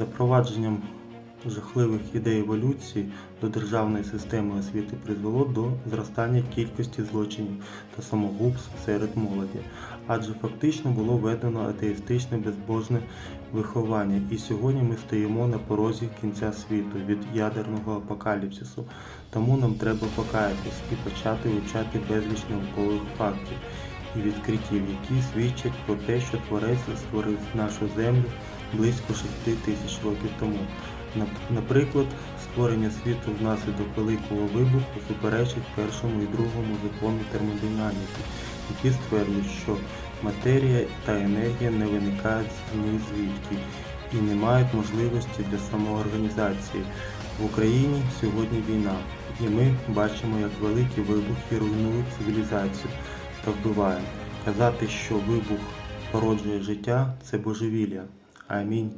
Запровадженням жахливих ідей еволюції до державної системи освіти призвело до зростання кількості злочинів та самогубств серед молоді, адже фактично було введено атеїстичне безбожне виховання, і сьогодні ми стоїмо на порозі кінця світу від ядерного апокаліпсису. Тому нам треба покаятись і почати вивчати безліч наукових фактів і відкриттів, які свідчать про те, що Творець створив нашу землю близько 6 тисяч років тому. Наприклад, створення світу внаслідок Великого вибуху суперечить першому і другому закону термодинаміки, які стверджують, що матерія та енергія не виникають ні звідки і не мають можливості для самоорганізації. В Україні сьогодні війна, і ми бачимо, як великі вибухи руйнують цивілізацію та вбивають. Казати, що вибух породжує життя це божевілля. I mean